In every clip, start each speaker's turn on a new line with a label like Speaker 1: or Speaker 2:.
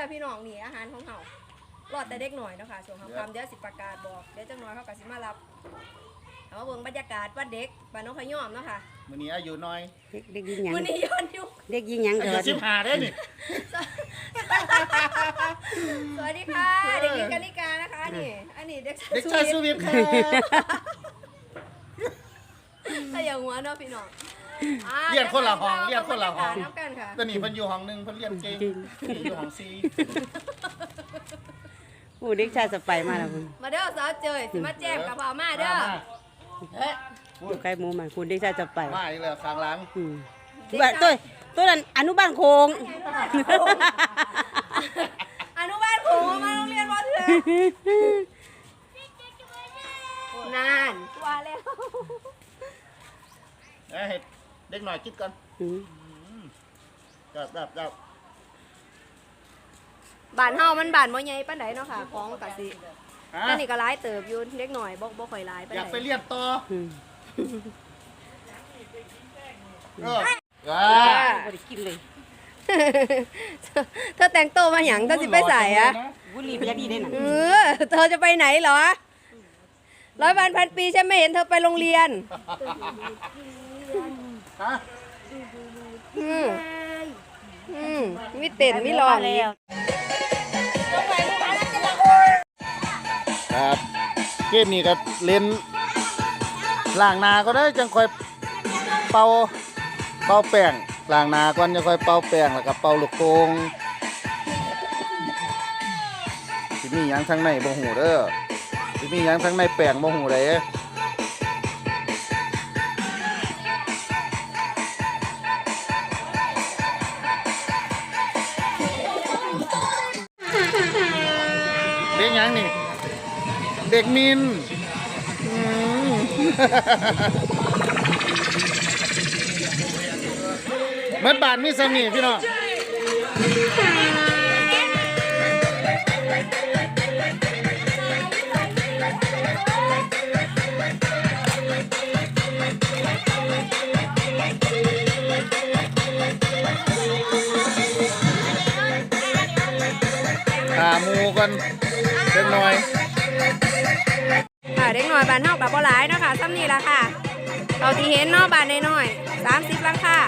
Speaker 1: ล่ะพี่น้องนี่อาหารของเฮารอดแต่เด็กหน่อยเนาะค่ะช่วงค่ำๆเดี๋ยวสิประกาศบอกเดี๋ยวจังน้อยเขาก็สิมารับเอามาเบิ่งบรรยากาศวันเด็กบ้านน้องขยอมเนาะค่ะ
Speaker 2: มื้อนี้อายุน้อย
Speaker 3: เด็กเด็กยิงหยัง
Speaker 1: วันนี้ย้อนยุค
Speaker 3: เด็กยิงหยัง
Speaker 2: อา
Speaker 3: เกิ
Speaker 2: ยุ
Speaker 3: ด
Speaker 2: สิบห้าได้นี่
Speaker 1: สวัสดีค่ะเด็กหญิงกนิกานะคะนี่อันนี้เด็ก
Speaker 2: เด็กชายสุวิทย์ครับ
Speaker 1: ถ้าอย่างหัวเนาะพี่น้องอ่า
Speaker 2: เรียนคนละห้องเรียนคนละห้อง
Speaker 1: น้ำกันค่ะ
Speaker 2: ตอนนี้เพิ่นอยู่ห้องหนึงเพิ่นเรียนเก่งนี่อยู่ห้องสี่
Speaker 3: โอ้เด็กชายสไปมาแล้วคุณ
Speaker 1: มาเด้อสาวเจยสิมาแจ้งกับพ่อมาเด้อ
Speaker 2: เอ๊ะ
Speaker 3: อยู่ใกล้หมูมาคุณเด็กชายสไป
Speaker 2: มาอีกแล้วข้างหลัง
Speaker 3: อืมบ้านตัวตัวนั้นอนุบาลโคง
Speaker 1: อนุบาลโขงมาโรงเรียนว่าเถื่อนานว่าแล้ว
Speaker 2: เอ้ยให้ เด็กหน่อยคิดก่อน
Speaker 3: อืม
Speaker 2: จับจับจับ
Speaker 1: บ้านเฮามันบ้านบ่ใหญ่ปานใดเนาะค่ะ ของกะสิ
Speaker 2: ฮะ
Speaker 1: แต่นี่ก็หลายเติบอยู่เล็กหน่อยบ่บ่ค่อยหลายปาน
Speaker 2: อยากไป
Speaker 1: ใด
Speaker 2: เรียนต่อ
Speaker 3: อืม
Speaker 2: เอออ่า
Speaker 3: บ่ได้กินเลย
Speaker 1: เธอแต่งตัวมาหยังเธอสิไปใส่อะ
Speaker 3: บุหรี่ยาดีได้น่ะ
Speaker 1: เออเธอจะไปไหนเหรอร้อยวันพันปีฉันไม่เห็นเธอไปโรงเรียน
Speaker 2: ฮะ
Speaker 1: อืมอืมมีเต้นมีร้องอีก
Speaker 2: ครับเกมนี้ก็เล่นล้างหนาก็ได้จังค่อยเป่าเป่าแป้งล้างหนาก่อนจะค่อยเป่าแป้งแล้วก็เป่าลูกโป่งสิมีหยังทางในบ่หูเด้อสิมีหยังทางในแป้งบ่หูเด้ ยังนี่ เด็กมินมเมื่อบานมีสมีพี่น้องขามูกัน เล็กน้อย
Speaker 1: ค่ะเด็กหน่อยบ้านเฮากับบ่หลายเนาะค่ะซ้ำนี่ละค่ะเราที่เห็นเนาะบ้านน้อยๆสามสิบหลังค่ะ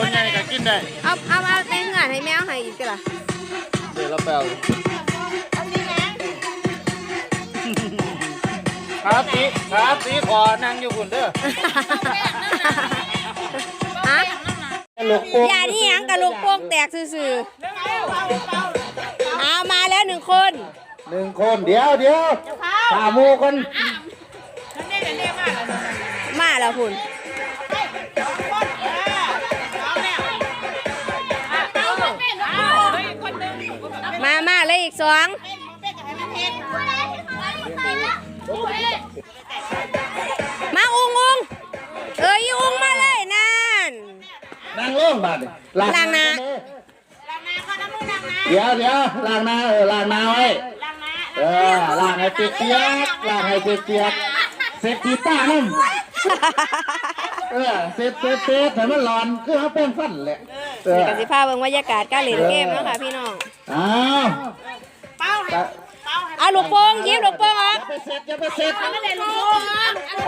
Speaker 2: คนใหญ่ก็กินได้
Speaker 1: เอาเอาเอาในเงื่อนให้แมวให้อีกก็ล่ะ
Speaker 2: เดี๋ยวเราแปลครับสีครับสีขอนั่งอยู่คุณเด้อ
Speaker 1: ฮะ
Speaker 2: ลูกโป่ง
Speaker 1: อย่านี่หยังกับลูกโป่งแตกซื่อๆเอามาแล้วหนึ่งคน
Speaker 2: หนึ่งคนเดี๋ยวเดี๋ยวขาหมูคน
Speaker 1: มาแล้วคุณมามาเลยอีกสอง นั่
Speaker 2: งลงบาด
Speaker 1: ล้างหน้า
Speaker 2: เดี๋ยวเดี๋ยวล้างหน้าเออล้างหน้าไว้เออล้างให้เปียกๆล้างให้เปียกๆเสร็จทีป้านุ่มเออเสร็จเสร็จเสร็จให้มันร้อนคือเขาเป็นฟันแหละเออ
Speaker 1: กันสิพาเบิ่งบรรยากาศการเล่นเกมเนาะค่ะพี่น้อง
Speaker 2: อ้าวเป้า
Speaker 1: เอาลูกโป่งยิบลูกโป่งออก
Speaker 2: อย่าไปเสร็จอย่าไปเสร็จ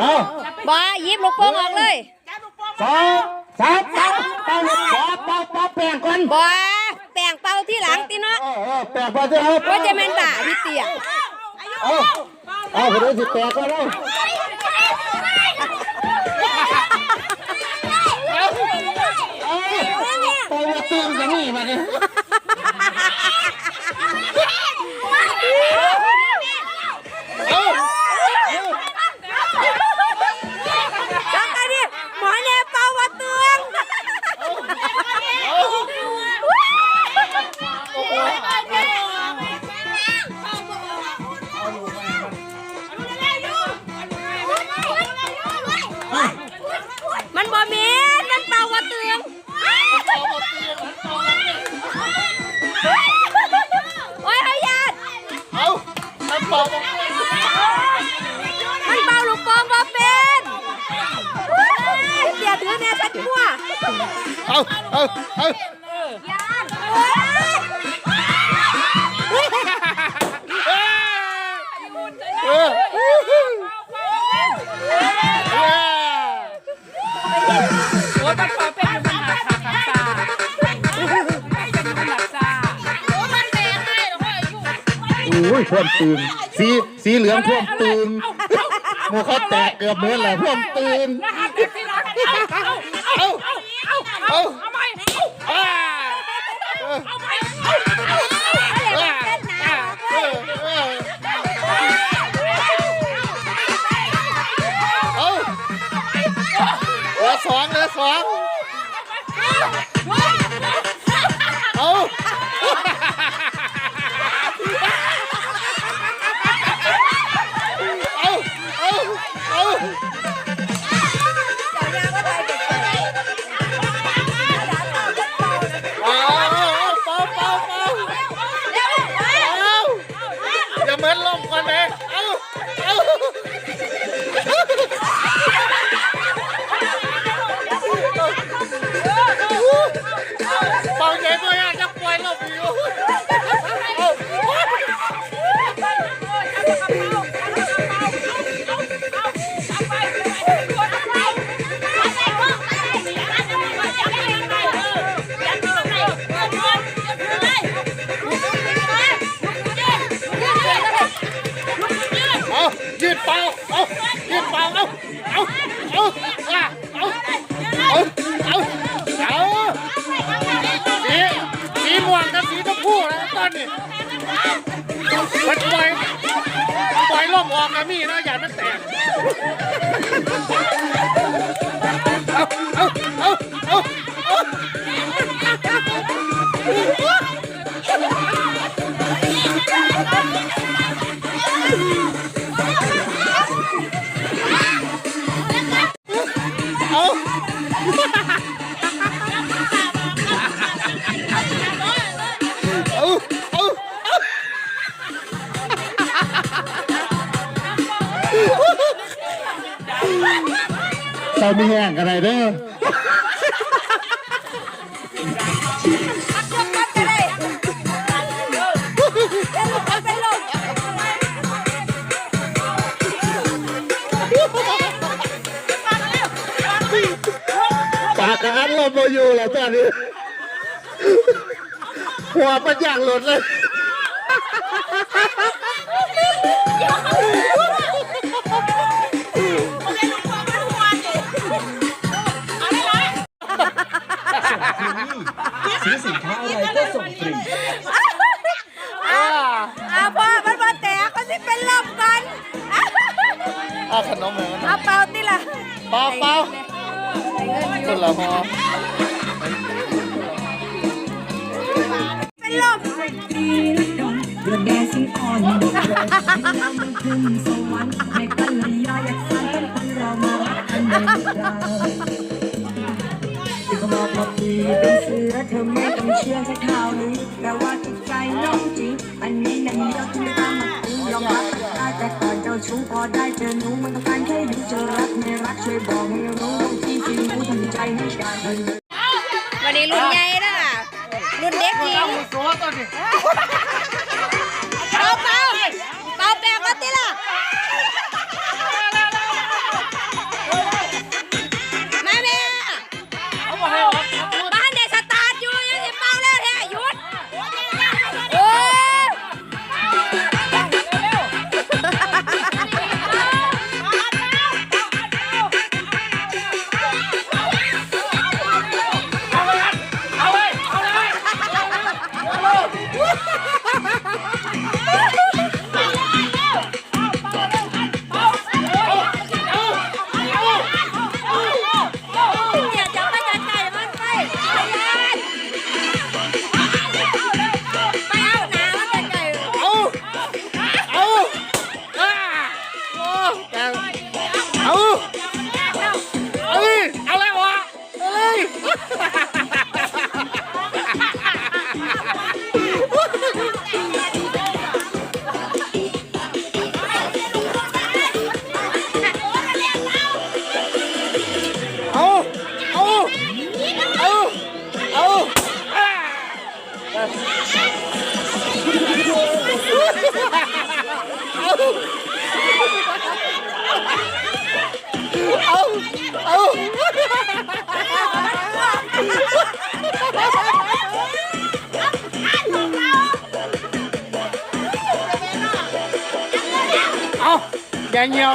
Speaker 2: เอา
Speaker 1: บ่หยิบลูกโป่งออกเลย
Speaker 2: สอง สามเป้าเป้าเป้าเป้าแป้งก่อน
Speaker 1: บ่แป้งเป่าที่หลังติเนาะ
Speaker 2: เออเออแป้งพอจะเอา
Speaker 1: ว่าจะแม่นบ่าพี่เตี้ย
Speaker 2: เอาเอาไปดูสิแป้งก่อนเลยเอาไปว่าตื่นอย่างนี้มาเนี่ยา
Speaker 1: โอ้ย
Speaker 2: พ่วมตึงสีสีเหลืองพ่วมตึงหมูเขาแตกเกือบเมื่แหละพ่วมตึง
Speaker 4: เเอา oh. 关门 อ
Speaker 2: นนี้มันปล่อยปล่อยล่มออกนะมี่นะอย่ามันแตก เราไม่แห้งกันไรเด้อ
Speaker 1: ก็ได้เดี๋ยวลูกอาไปลง
Speaker 2: ปากกระอันลมมาอยู่แล้วตอนนี้หัวมันอยากหลุดเลย
Speaker 5: ซื้อสินค้าอะไรก็ส่งฟรี
Speaker 1: อ่าพ่อมันมาแตกก็สิเป็นลมก่อน
Speaker 2: เอาขนมเหมือนกัน
Speaker 1: เอาเป่าติล่ะ
Speaker 2: เปล่าเปล่า
Speaker 1: ได้เงินอ
Speaker 2: ค
Speaker 1: ยู่
Speaker 2: นละหอ
Speaker 1: เป็นลม
Speaker 6: เรือแดงสีอ่อนเรามันขึ้นสวรรค์ในกัลยาอยากสานเป็นคนเรามาอันเดิมเราที่เขาบที่เป็นเสือเธอไม่ต้องเชื่อแค่ข่าวลือแต่ว่าจิตใจน้องจริงอันนี้นั่นยอดที่ตามมาคือยอมรับได้แต่ก่อนเจ้าชู้พอได้เจอหนูมันต้องการแค่ดูเจอรักไม่รักช่วยบอกให้รู้ที่ที่รู้ทำใจให้การ
Speaker 1: วันนี้รุ่นใหญ่นะรุ่นเด็กหญิง
Speaker 2: โซ่ตอน
Speaker 1: อย่า
Speaker 4: เหี่ยว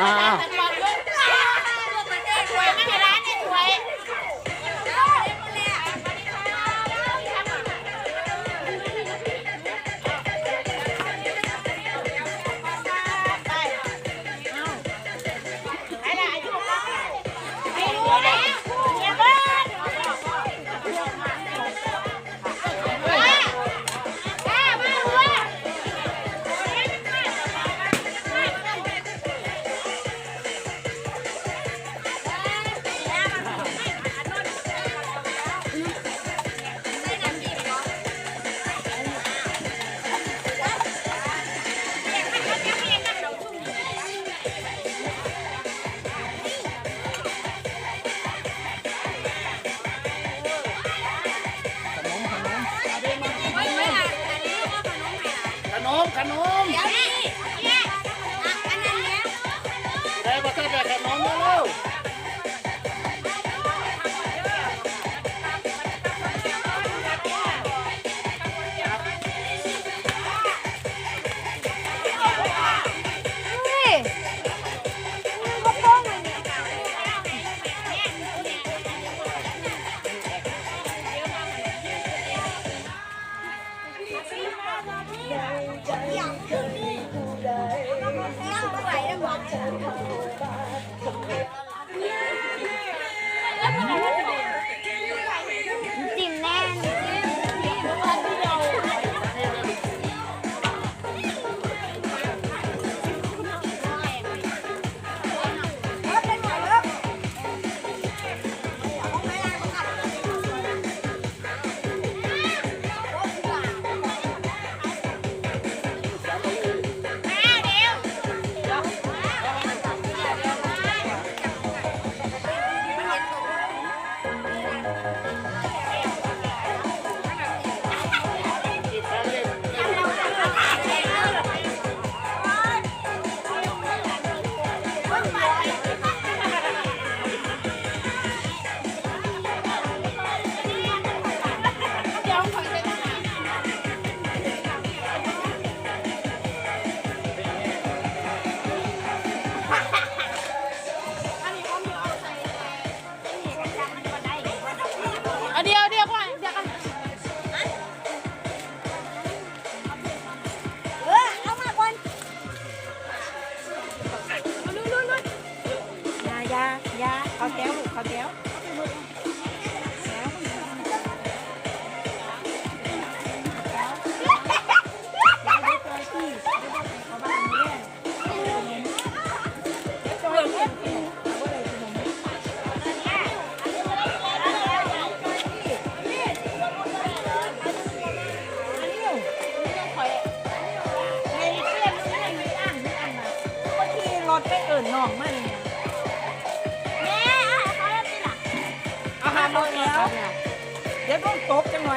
Speaker 4: อ่า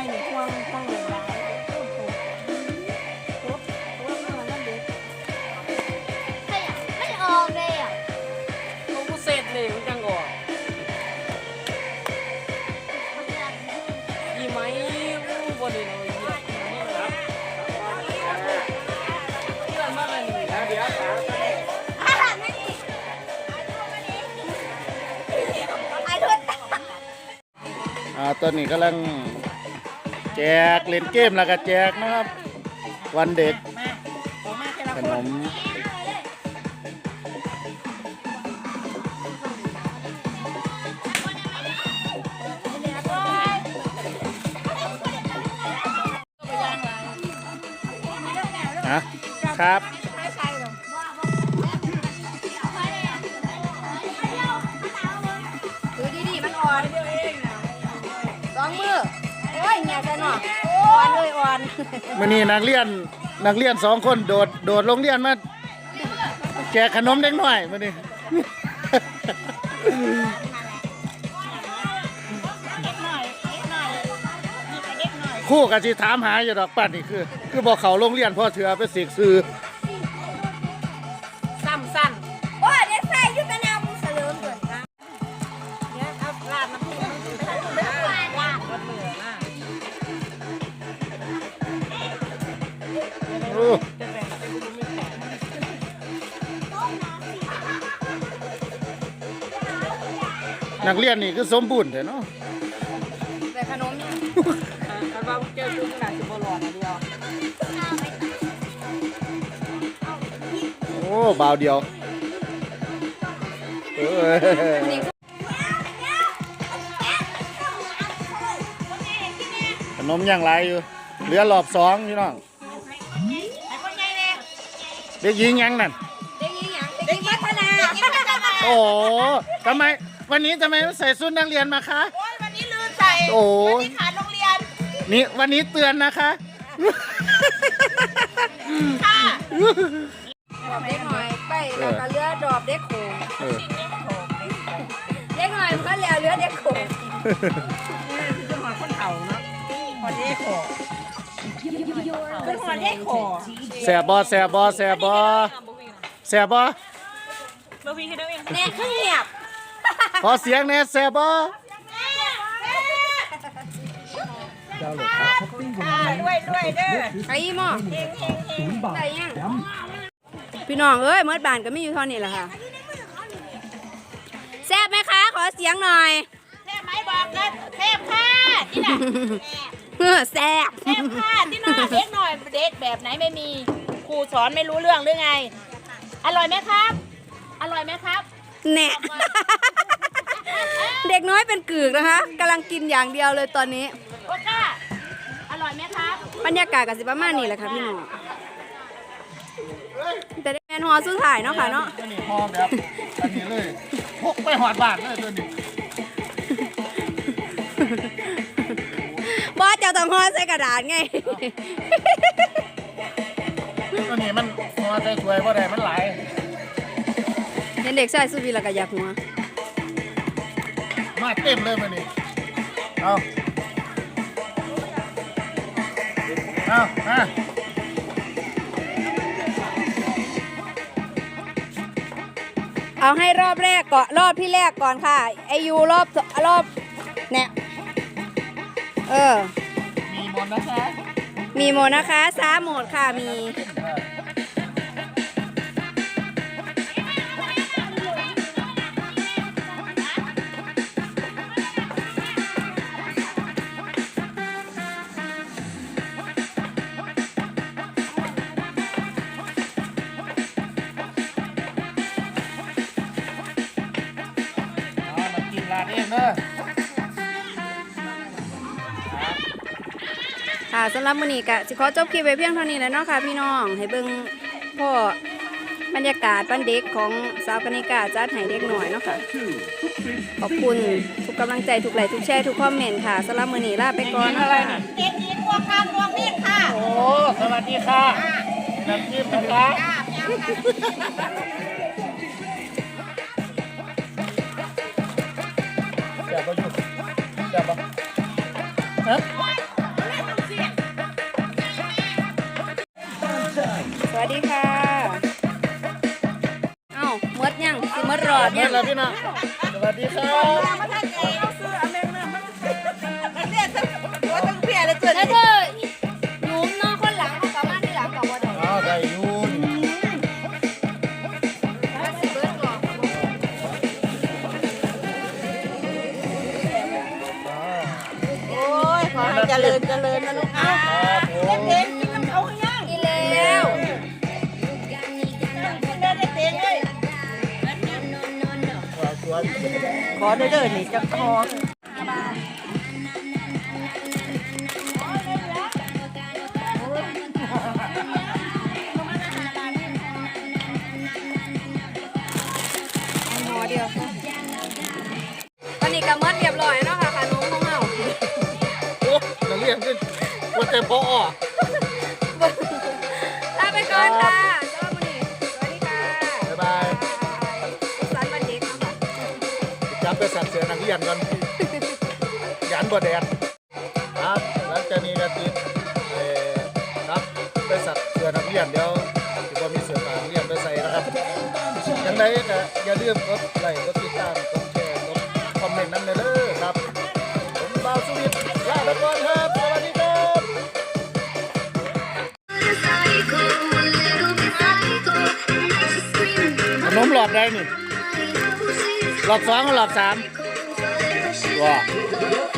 Speaker 4: อยนี่
Speaker 7: ควงควงเหลืองร้ายต้องตบตบตบมาแล้วเด็ก
Speaker 8: ใช่อะไม่ออกเลยอะ
Speaker 7: เขากูเสร็จเลยมันจังก่อนยี่ไหมอู้บ่ได้เลยเหยียบนี่ครับเพื่อนมาเลยนี่
Speaker 4: เดี๋ยวถาม
Speaker 1: ไอ้ทุน
Speaker 4: อ่าตอนนี้กำลัง แจกเล่นเกมแล้วก็แจกนะครับ วันเด็ก
Speaker 7: มาออกมาแค่ละ
Speaker 4: ข
Speaker 7: คน
Speaker 4: นมฮะครับ
Speaker 1: อน
Speaker 3: เลยอ่อน
Speaker 2: มื่อนี้นักเรียนนักเรียนสองคนโดดโดดโรงเรียนมาแจกขนมเด็กหน่อยมื่อนี้ครู่กับสิถามหาอยู่ดอกปัดนี่คือ คือบอกเขาโรงเรียนพ่อเถือไปเสกซื้อ
Speaker 4: นั
Speaker 1: กเรี
Speaker 2: ยนนี่คือสมบูรณ์เถอะเนาะ
Speaker 1: แต่ขนมยัง
Speaker 4: คันว่าเจอยุ่งขนาดสิบหลอดอันเดียว
Speaker 2: โอ้บาวเดียวเออขนมย่างไรอยู่เหลือรอบสองพี่น้องเด็กหญิงยังนั่น
Speaker 1: เด็กหญิงหยังเด็กหญิงพัฒนา
Speaker 2: โอ้โหทำไม วันนี้ทำไมไม่ใส่ชุดนักเรียนมาคะ
Speaker 4: โอ้ยวันนี้ลืมใส่
Speaker 2: โอ้
Speaker 4: วันนี้ขาดโรงเรียน
Speaker 2: นี่วันนี้เตือนนะคะ
Speaker 4: ค่ะ
Speaker 1: ดอบเด็กหน่อยไปแล้วก็เรือดอบเด็กโขง
Speaker 2: เออ
Speaker 1: เด็กหน่อยมันก็เรือเรือเด็กโขง
Speaker 4: นี่คือจังหวัดคนเฒ่าเนาะพอเด็กขอเป็นหัวเด็กขอ
Speaker 2: แสบบอแสบบอแสบบอแสบบอ
Speaker 4: เบอร์วีให้ด้วยเอง
Speaker 1: แน่ขึ้นเงียบ
Speaker 2: ขอเสียงแน่แสบบอ
Speaker 5: ดาวน์โหลดแอปช้อปปิ้งวัน
Speaker 4: ค่ะ
Speaker 5: นี้
Speaker 4: ด้วยด้วยเด้อ
Speaker 1: ไอ้หม้อ
Speaker 5: ศูนย์บาท
Speaker 1: ได้ยัง
Speaker 5: ย้
Speaker 1: พี่น้องเอ้ยเมื่อบานก็ไม่อยู่เท่านี้แหละค่ะแซ่บไหมคะ ขอเสียงหน่อย
Speaker 4: เทพไหมบอกกันเทพค่ะที่น่ะ
Speaker 1: เออแซ่บ
Speaker 4: เทพค่ะที่น่ะเด็กหน่อยเด็กแบบไหนไม่มีครูสอนไม่รู้เรื่องหรือไง อร่อยไหมครับ อร่อยไหมครับ
Speaker 1: แน่ เด็กน้อยเป็นกึกนะคะกำลังกินอย่างเดียวเลยตอนนี้
Speaker 4: โอก้าอร่อยไหมครับ
Speaker 1: บรรยากาศกับสิประมาณนี้แหละค่ะพี่น้องแต่ได้แมนฮอสุดท้ายเนาะค่ะเนาะ
Speaker 2: ตัวนี้พอแบบอันนี้เลยพกไปหอดบาทเลยตัวนี้
Speaker 1: บอสจะต้องฮอใส่กระดาษไง
Speaker 2: ตัวนี้มันพอใส่ถ้วยบ่ได้มันหลาย
Speaker 1: เห็นเด็กใส่สุวีแล้วก็อยากหัว
Speaker 2: มาเต็มเลยมันนี่เอาเอามา
Speaker 1: เอาให้รอบแรกก่อนรอบที่แรกก่อนค่ะ ไอยูรอบสรอบเนี่ยเออ
Speaker 2: มีหมดนะคะ
Speaker 1: มีโหมดนะคะ ซ้าโหมดค่ะมี ค่ะสำหรับมื้อนี้ก็สิขอจบคลิปไว้เพียงเท่านี้แหล้วเนาะค่ะพี่น้องให้เบิ่งพ่อบรรยากาศวันเด็กของสาวกนิกาจัดให้เด็กหน่อยเนาะค่ะขอบคุณทุกกำลังใจทุกไลค์ทุกแชร์ทุกคอมเมนต์ค่ะสำหรับมื้อนี้ลาไปก่อนนะคะ
Speaker 4: เด็กหญิงวัวคำดวงนิดค่ะ
Speaker 2: โอ้สวัสดีค่ะน้ำจิ้มนะคะเดี๋ยวก็หยุดเดี๋ยวก็ฮะ
Speaker 1: งหั
Speaker 2: ว
Speaker 4: ทั้งเพียเลยเกิด
Speaker 1: แล้วเธอหยุมเนาะคนหลังเขากลับมาที่หลังกับว่าได้
Speaker 2: อ้าวได้อยูน
Speaker 1: สิเบิดก่อน
Speaker 4: โอ้ยขอให้เจริญเจริญนะลูก ขอได้เลยนี่จะขอ
Speaker 1: หอเดียวตอนนี้ก็หมดเรียบร้อยเนาะค่ะขนมของเรา
Speaker 2: โอ้นักเรียนขึ้นปวดแต่พอ ย
Speaker 1: นก่
Speaker 2: อนยันบ่แดดครับหลังจากนี้ก็ติดเอ่อครับไปสัตว์เสือนักเรียนเดี๋ยวถือว่ามีเสือนักเรียนไปใส่นะครับยังไงก็อย่าลืมกดไลค์กดติดตามกดแชร์กดคอมเมนต์นั้นเลยเด้อครับผมบ่าวสุวิทย์ลาไปก่อนครับสวัสดีครับ ขนมหลอดได้นี่หลอดสองกับหลอดสาม ว้